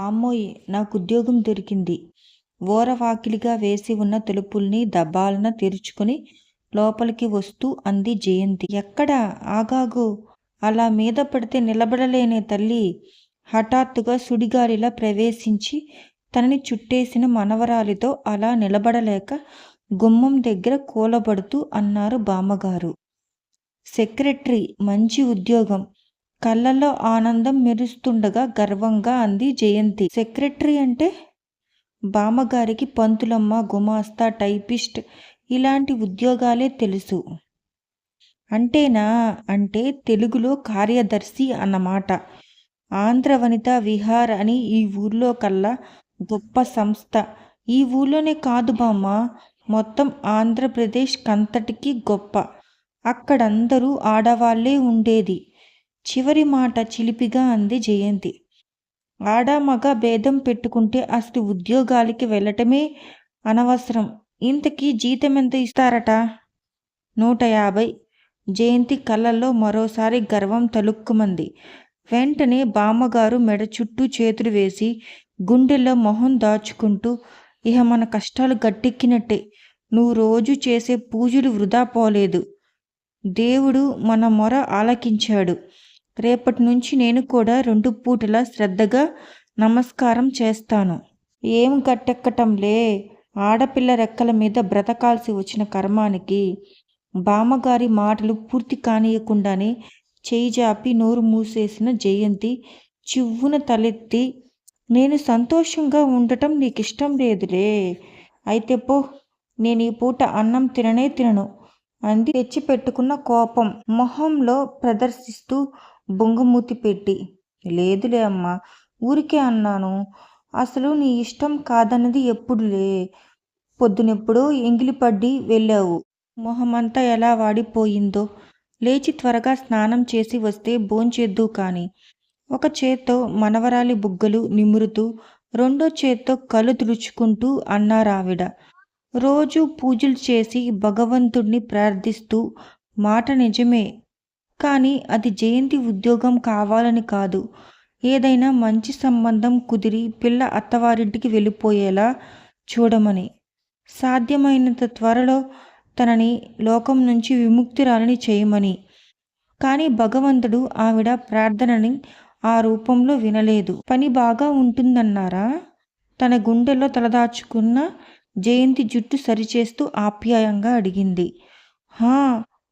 అమ్మోయ్ నాకు ఉద్యోగం దొరికింది. ఓరవాకిలిగా వేసి ఉన్న తలుపుల్ని దబాలన తెరుచుకుని లోపలికి వస్తూ అంది జయంతి. ఎక్కడ? ఆగాగు. అలా మీద పడితే నిలబడలేనే తల్లి. హఠాత్తుగా సుడిగాలిలా ప్రవేశించి తనని చుట్టేసిన మనవరాలితో అలా నిలబడలేక గుమ్మం దగ్గర కూలబడుతూ అన్నారు బామ్మగారు. సెక్రటరీ మంచి ఉద్యోగం. కళ్ళల్లో ఆనందం మెరుస్తుండగా గర్వంగా అంది జయంతి. సెక్రటరీ అంటే? బామ్మగారికి పంతులమ్మ గుమాస్తా టైపిస్ట్ ఇలాంటి ఉద్యోగాలే తెలుసు. అంటేనా? అంటే తెలుగులో కార్యదర్శి అన్నమాట. ఆంధ్ర వనిత విహార్ అని ఈ ఊర్లో కల్లా గొప్ప సంస్థ. ఈ ఊర్లోనే కాదు బామ్మ మొత్తం ఆంధ్రప్రదేశ్ కంతటికి గొప్ప. అక్కడందరూ ఆడవాళ్ళే ఉండేది. చివరి మాట చిలిపిగా అంది జయంతి. ఆడ మగ భేదం పెట్టుకుంటే అసలు ఉద్యోగాలకి వెళ్ళటమే అనవసరం. ఇంతకీ జీతం ఎంత ఇస్తారట? నూట యాభై. జయంతి కళ్ళల్లో మరోసారి గర్వం తలుక్కుమంది వెంటనే బామ్మగారు మెడ చుట్టూ చేతులు వేసి గుండెల్లో మొహం దాచుకుంటూ ఇహ మన కష్టాలు గట్టెక్కినట్టే. నువ్వు రోజు చేసే పూజలు వృధా పోలేదు. దేవుడు మన మొర ఆలకించాడు. రేపటి నుంచి నేను కూడా రెండు పూటలా శ్రద్ధగా నమస్కారం చేస్తాను. ఏం గట్టెక్కటంలే? ఆడపిల్ల రెక్కల మీద బ్రతకాల్సి వచ్చిన కర్మానికి బామ్మగారి మాటలు పూర్తి కానియకుండానే చేయి జాపి నోరు మూసేసిన జయంతి చివ్వున తలెత్తి నేను సంతోషంగా ఉండటం నీకు ఇష్టం లేదులే. అయితే పో నేను ఈ పూట అన్నం తిననే తినను అంది తెచ్చిపెట్టుకున్న కోపం మొహంలో ప్రదర్శిస్తూ బొంగుమూతి పెట్టి లేదులే అమ్మా ఊరికే అన్నాను. అసలు నీ ఇష్టం కాదన్నది ఎప్పుడులే? పొద్దునెప్పుడో ఎంగిలిపడ్డి వెళ్ళావు. మొహమంతా ఎలా వాడిపోయిందో. లేచి త్వరగా స్నానం చేసి వస్తే భోంచేద్దు కాని. ఒక చేత్తో మనవరాలి బుగ్గలు నిమురుతూ రెండో చేత్తో కళ్ళు తుడుచుకుంటూ అన్నారావిడ. రోజు పూజలు చేసి భగవంతుణ్ణి ప్రార్థిస్తూ మాట నిజమే కానీ అది జయంతి ఉద్యోగం కావాలని కాదు. ఏదైనా మంచి సంబంధం కుదిరి పిల్ల అత్తవారింటికి వెళ్ళిపోయేలా చూడమని. సాధ్యమైనంత త్వరలో తనని లోకం నుంచి విముక్తిరాలని చేయమని. కానీ భగవంతుడు ఆవిడ ప్రార్థనని ఆ రూపంలో వినలేదు. పని బాగా ఉంటుందన్నారా? తన గుండెల్లో తలదాచుకున్న జయంతి జుట్టు సరిచేస్తూ ఆప్యాయంగా అడిగింది. హా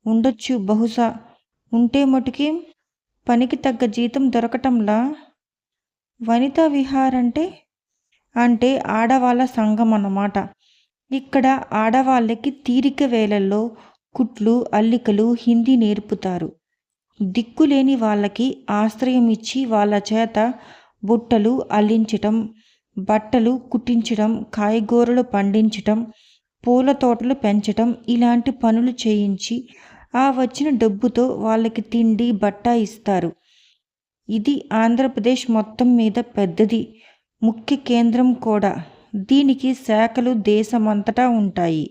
ఉండొచ్చు బహుశా ఉంటే మటుకి పనికి తగ్గ జీతం దొరకటంలా? వనితా విహార్ అంటే అంటే ఆడవాళ్ళ సంఘం అన్నమాట ఇక్కడ ఆడవాళ్ళకి తీరిక వేళల్లో కుట్లు అల్లికలు హిందీ నేర్పుతారు. దిక్కులేని వాళ్ళకి ఆశ్రయం ఇచ్చి వాళ్ళ చేత బుట్టలు అల్లించటం బట్టలు కుట్టించడం కాయగూరలు పండించటం పూల తోటలు పెంచటం ఇలాంటి పనులు చేయించి ఆ వచ్చిన డబ్బుతో వాళ్ళకి తిండి బట్ట ఇస్తారు. ఇది ఆంధ్రప్రదేశ్ మొత్తం మీద పెద్దది ముఖ్య కేంద్రం కూడా. దీనికి శాఖలు దేశమంతటా ఉంటాయి.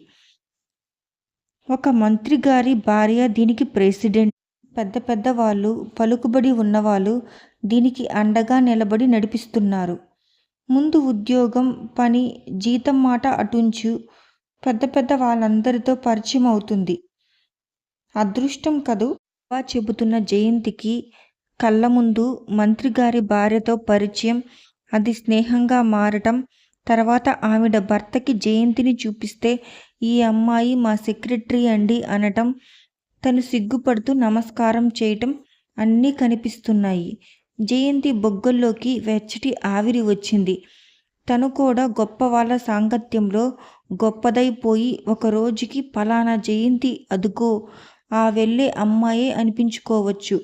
ఒక మంత్రి గారి భార్య దీనికి ప్రెసిడెంట్. పెద్ద పెద్ద వాళ్ళు పలుకుబడి ఉన్నవాళ్ళు దీనికి అండగా నిలబడి నడిపిస్తున్నారు. ముందు ఉద్యోగం పని జీతం మాట అటుంచు పెద్ద పెద్ద వాళ్ళందరితో పరిచయం అవుతుంది. అదృష్టం కదూ? చెబుతున్న జయంతికి కళ్ళ ముందు మంత్రిగారి భార్యతో పరిచయం. అది స్నేహంగా మారటం. తర్వాత ఆవిడ భర్తకి జయంతిని చూపిస్తే ఈ అమ్మాయి మా సెక్రటరీ అండి అనటం. తను సిగ్గుపడుతూ నమస్కారం చేయటం అన్నీ కనిపిస్తున్నాయి. జయంతి బొగ్గల్లోకి వెచ్చటి ఆవిరి వచ్చింది. తను కూడా గొప్ప వాళ్ళ సాంగత్యంలో గొప్పదైపోయి ఒక రోజుకి పలానా జయంతి అదుగో ఆ వెళ్ళే అమ్మాయే అనిపించుకోవచ్చు.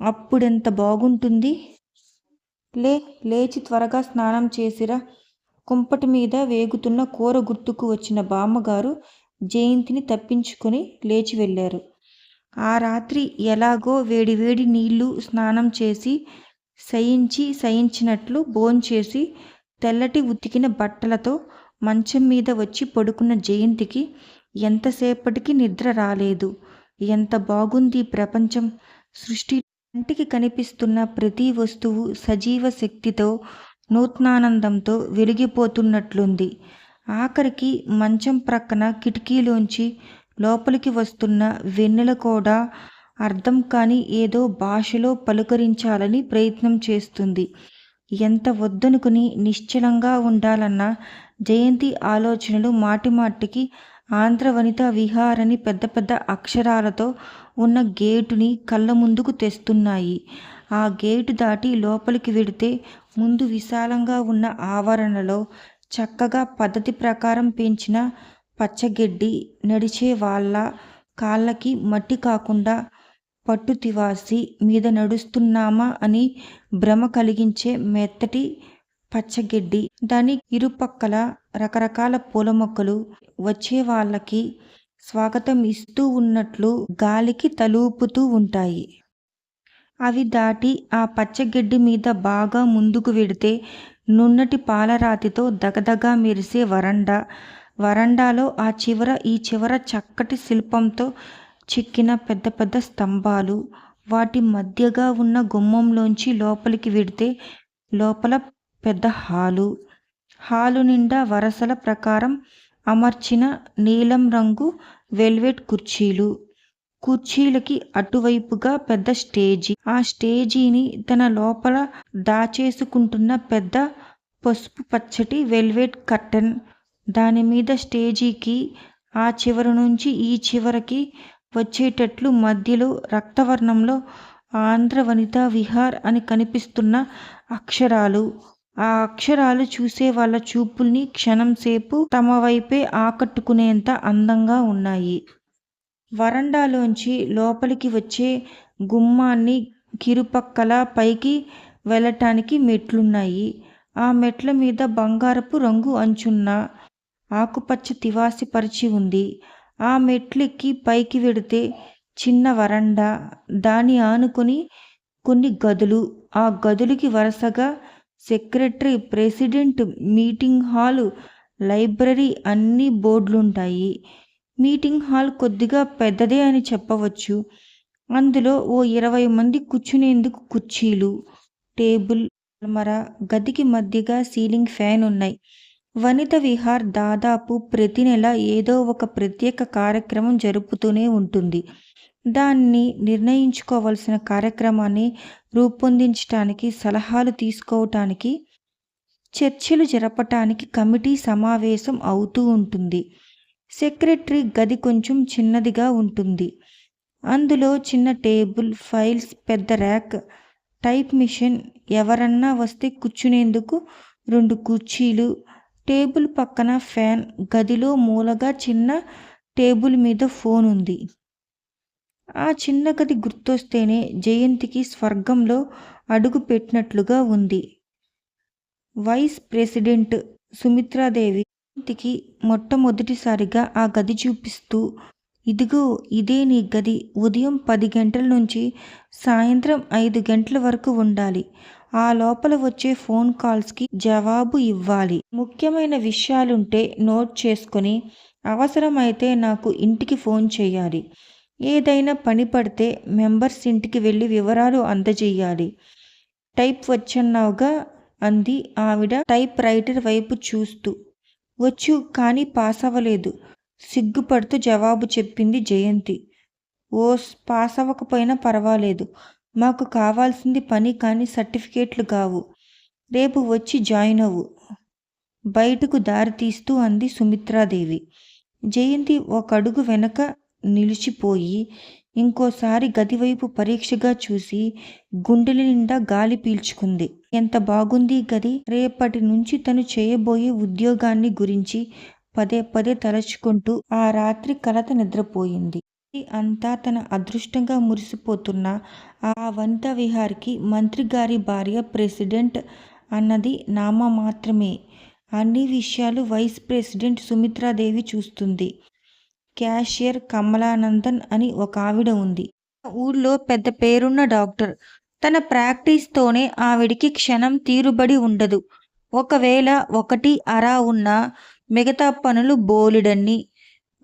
అప్పుడెంత బాగుంటుంది? లే లేచి త్వరగా స్నానం చేసిరా. కుంపటి మీద వేగుతున్న కూర గుర్తుకు వచ్చిన బామ్మగారు జయంతిని తప్పించుకొని లేచి వెళ్ళారు. ఆ రాత్రి ఎలాగో వేడివేడి నీళ్ళు స్నానం చేసి సయించి సయించినట్లు భోంచేసి తెల్లటి ఉతికిన బట్టలతో మంచం మీద వచ్చి పడుకున్న జయంతికి ఎంతసేపటికి నిద్ర రాలేదు. ఎంత బాగుంది ప్రపంచం. సృష్టి కంటికి కనిపిస్తున్న ప్రతి వస్తువు సజీవ శక్తితో నూతనానందంతో వెలిగిపోతున్నట్లుంది. ఆఖరికి మంచం ప్రక్కన కిటికీలోంచి లోపలికి వస్తున్న వెన్నెల కూడా అర్థం కాని ఏదో భాషలో పలుకరించాలని ప్రయత్నం చేస్తుంది. ఎంత వద్దనుకుని నిశ్చలంగా ఉండాలన్న జయంతి ఆలోచనలు మాటిమాటికి ఆంధ్ర వనిత విహారని పెద్ద పెద్ద అక్షరాలతో ఉన్న గేటుని కళ్ళ ముందుకు తెస్తున్నాయి. ఆ గేటు దాటి లోపలికి వెడితే ముందు విశాలంగా ఉన్న ఆవరణలో చక్కగా పద్ధతి ప్రకారం పెంచిన పచ్చగడ్డి నడిచే వాళ్ళ కాళ్ళకి మట్టి కాకుండా పట్టు తివాసి మీద నడుస్తున్నామా అని భ్రమ కలిగించే మెత్తటి పచ్చగడ్డి దాని ఇరుపక్కల రకరకాల పూల మొక్కలు వచ్చే వాళ్ళకి స్వాగతం ఇస్తూ ఉన్నట్లు గాలికి తలూపుతూ ఉంటాయి. అవి దాటి ఆ పచ్చగడ్డి మీద బాగా ముందుకు వెడితే నున్నటి పాలరాతితో దగదగా మెరిసే వరండా. వరండాలో ఆ చివర ఈ చివర చక్కటి శిల్పంతో చిక్కిన పెద్ద పెద్ద స్తంభాలు. వాటి మధ్యగా ఉన్న గుమ్మంలోంచి లోపలికి వెడితే లోపల పెద్ద హాలు. హాలు నిండా వరసల ప్రకారం అమర్చిన నీలం రంగు వెల్వెట్ కుర్చీలు. కుర్చీలకి అటువైపుగా పెద్ద స్టేజీ. ఆ స్టేజీని తన లోపల దాచేసుకుంటున్న పెద్ద పసుపు పచ్చటి వెల్వెట్ కర్టెన్. దాని మీద స్టేజీకి ఆ చివరి నుంచి ఈ చివరికి వచ్చేటట్లు మధ్యలో రక్తవర్ణంలో ఆంధ్ర వనితా విహార్ అని కనిపిస్తున్న అక్షరాలు. ఆ అక్షరాలు చూసే వాళ్ళ చూపుల్ని క్షణం సేపు తమ వైపే ఆకట్టుకునేంత అందంగా ఉన్నాయి. వరండాలోంచి లోపలికి వచ్చే గుమ్మాన్ని కిరుపక్కల పైకి వెళ్ళటానికి మెట్లున్నాయి. ఆ మెట్ల మీద బంగారపు రంగు అంచున్న ఆకుపచ్చ తివాసి పరిచి ఉంది. ఆ మెట్లెక్కి పైకి వెడితే చిన్న వరండా. దాని ఆనుకొని కొన్ని గదులు. ఆ గదులకి వరుసగా secretary president meeting hall library అన్ని బోర్డులుంటాయి. మీటింగ్ హాల్ కొద్దిగా పెద్దదే అని చెప్పవచ్చు. అందులో ఓ ఇరవై మంది కూర్చునేందుకు కుర్చీలు టేబుల్ అల్మర గదికి మధ్యగా సీలింగ్ ఫ్యాన్ ఉన్నాయి. వనిత విహార్ దాదాపు ప్రతి నెల ఏదో ఒక ప్రత్యేక కార్యక్రమం జరుపుతూనే ఉంటుంది. దాన్ని నిర్ణయించుకోవలసిన కార్యక్రమాన్ని రూపొందించటానికి సలహాలు తీసుకోవటానికి చర్చలు జరపటానికి కమిటీ సమావేశం అవుతూ ఉంటుంది. సెక్రటరీ గది కొంచెం చిన్నదిగా ఉంటుంది. అందులో చిన్న టేబుల్ ఫైల్స్ పెద్ద ర్యాక్ టైప్ మిషన్ ఎవరన్నా వస్తే కూర్చునేందుకు రెండు కుర్చీలు టేబుల్ పక్కన ఫ్యాన్ గదిలో మూలగా చిన్న టేబుల్ మీద ఫోన్ ఉంది ఆ చిన్న గది గుర్తొస్తేనే జయంతికి స్వర్గంలో అడుగు పెట్టినట్లుగా ఉంది. వైస్ ప్రెసిడెంట్ సుమిత్రాదేవి జయంతికి మొట్టమొదటిసారిగా ఆ గది చూపిస్తూ ఇదిగో ఇదే నీ గది. ఉదయం పది గంటల నుంచి సాయంత్రం ఐదు గంటల వరకు ఉండాలి. ఆ లోపల వచ్చే ఫోన్ కాల్స్కి జవాబు ఇవ్వాలి. ముఖ్యమైన విషయాలుంటే నోట్ చేసుకొని అవసరమైతే నాకు ఇంటికి ఫోన్ చేయాలి. ఏదైనా పని పడితే మెంబర్స్ ఇంటికి వెళ్ళి వివరాలు అందజేయాలి. టైప్ వచ్చన్నావుగా అంది ఆవిడ టైప్ రైటర్ వైపు చూస్తూ. వచ్చు కానీ పాస్ అవ్వలేదు. సిగ్గుపడుతూ జవాబు చెప్పింది జయంతి. ఓస్ పాస్ అవ్వకపోయినా పర్వాలేదు. మాకు కావాల్సింది పని కానీ సర్టిఫికేట్లు కావు రేపు వచ్చి జాయిన్ అవ్వు. బయటకు దారి తీస్తూ అంది సుమిత్రాదేవి. జయంతి ఒక అడుగు వెనక నిలిచిపోయి ఇంకోసారి గదివైపు పరీక్షగా చూసి గుండెల నిండా గాలి పీల్చుకుంది. ఎంత బాగుంది గది? రేపటి నుంచి తను చేయబోయే ఉద్యోగాన్ని గురించి పదే పదే తలచుకుంటూ ఆ రాత్రి కలత నిద్రపోయింది. అంతా తన అదృష్టంగా మురిసిపోతున్న ఆ వనిత విహార్కి మంత్రి గారి భార్య ప్రెసిడెంట్ అన్నది నామ మాత్రమే. అన్ని విషయాలు వైస్ ప్రెసిడెంట్ సుమిత్రాదేవి చూస్తుంది. క్యాషియర్ కమలానందన్ అని ఒక ఆవిడ ఉంది. ఊళ్ళో పెద్ద పేరున్న డాక్టర్. తన ప్రాక్టీస్తోనే ఆవిడికి క్షణం తీరుబడి ఉండదు. ఒకవేళ ఒకటి అరా ఉన్నా మిగతా పనులు బోలెడన్ని.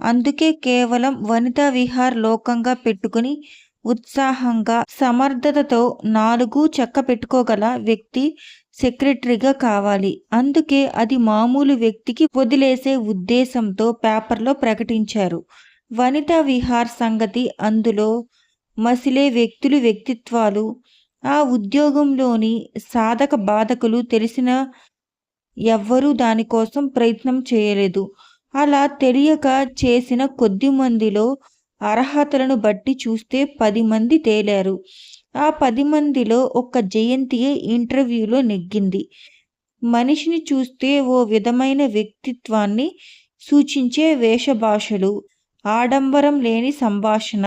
అందుకే కేవలం వనితా విహార్ లోకంగా పెట్టుకుని ఉత్సాహంగా సమర్థతతో నాలుగు చెక్క పెట్టుకోగల వ్యక్తి సెక్రటరీగా కావాలి. అందుకే అది మామూలు వ్యక్తికి వదిలేసే ఉద్దేశంతో పేపర్లో ప్రకటించారు. వనితా విహార్ సంగతి అందులో మసిలే వ్యక్తులు వ్యక్తిత్వాలు. ఆ ఉద్యోగంలోని సాధక బాధకులు తెలిసిన ఎవ్వరూ దానికోసం ప్రయత్నం చేయలేదు. అలా తెలియక చేసిన కొద్ది మందిలో అర్హతలను బట్టి చూస్తే పది మంది తేలారు. ఆ పది మందిలో ఒక జయంతియే ఇంటర్వ్యూలో నెగ్గింది. మనిషిని చూస్తే ఓ విధమైన వ్యక్తిత్వాన్ని సూచించే వేషభాషలు ఆడంబరం లేని సంభాషణ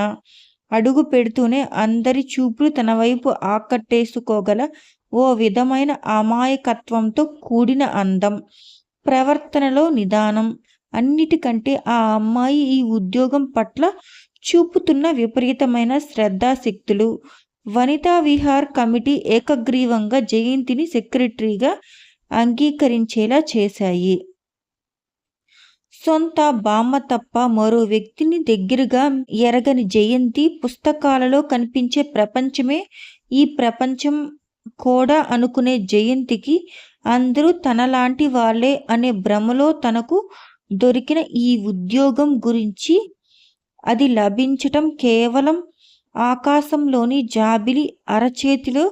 అడుగు పెడుతూనే అందరి చూపులు తన వైపు ఆకట్టేసుకోగల ఓ విధమైన అమాయకత్వంతో కూడిన అందం ప్రవర్తనలో నిదానం అన్నిటికంటే ఆ అమ్మాయి ఈ ఉద్యోగం పట్ల చూపుతున్న విపరీతమైన శ్రద్ధాశక్తులు వనితా విహార్ కమిటీ ఏకగ్రీవంగా జయంతిని సెక్రటరీగా అంగీకరించేలా చేశాయి. సొంత బామ్మ తప్ప మరో వ్యక్తిని దగ్గరగా ఎరగని జయంతి పుస్తకాలలో కనిపించే ప్రపంచమే ఈ ప్రపంచం కూడా అనుకునే జయంతికి అందరూ తనలాంటి వాళ్ళే అనే భ్రమలో తనకు దొరికిన ఈ ఉద్యోగం గురించి అది లభించటం కేవలం ఆకాశంలోని జాబిలి అరచేతిలో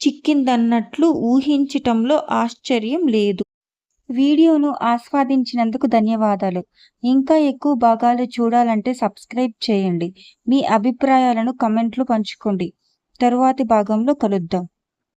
చిక్కిందన్నట్లు ఊహించటంలో ఆశ్చర్యం లేదు. వీడియోను ఆస్వాదించినందుకు ధన్యవాదాలు. ఇంకా ఎక్కువ భాగాలు చూడాలంటే సబ్స్క్రైబ్ చేయండి. మీ అభిప్రాయాలను కమెంట్లు పంచుకోండి. తరువాతి భాగంలో కలుద్దాం.